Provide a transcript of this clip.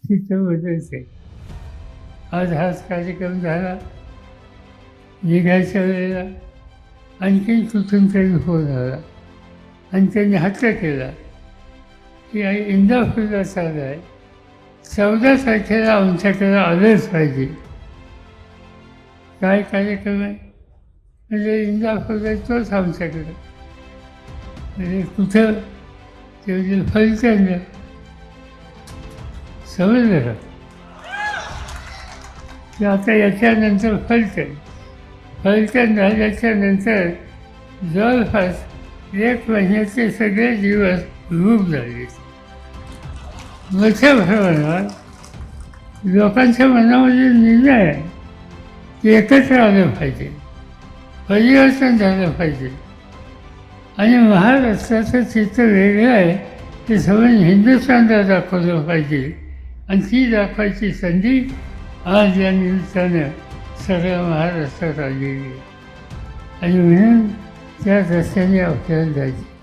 चित्र आहे आज हाच कार्यक्रम झाला. निघायच्या वेळेला आणखीन कुठून तरी फोन आला. आणि त्यांनी हट्ट केला. की आई इंदापूरला चालू आहे. चौदा तारखेला आमच्याकडे आलंच पाहिजे. काय कार्यक्रम आहे? म्हणजे इंदापूरला तोच आमच्याकडे. म्हणजे कुठं? ते म्हणजे फलटण. समजलं का? की आता याच्यानंतर फलटण. फलटण झाल्याच्यानंतर जवळपास एक महिन्याचे सगळे दिवस रूप झाले. मोठ्या प्रमाणात लोकांच्या मनामध्ये निर्णय आहे की एकत्र आलं पाहिजे परिवर्तन झालं पाहिजे. आणि महाराष्ट्राचं चित्र वेगळं आहे ते समज हिंदुस्थानला दाखवलं पाहिजे. आणि ती दाखवायची संधी आज या निमित्तानं सगळ्या महाराष्ट्रात आलेली आहे आणि म्हणून त्या रस्त्याने आपल्याला जायचे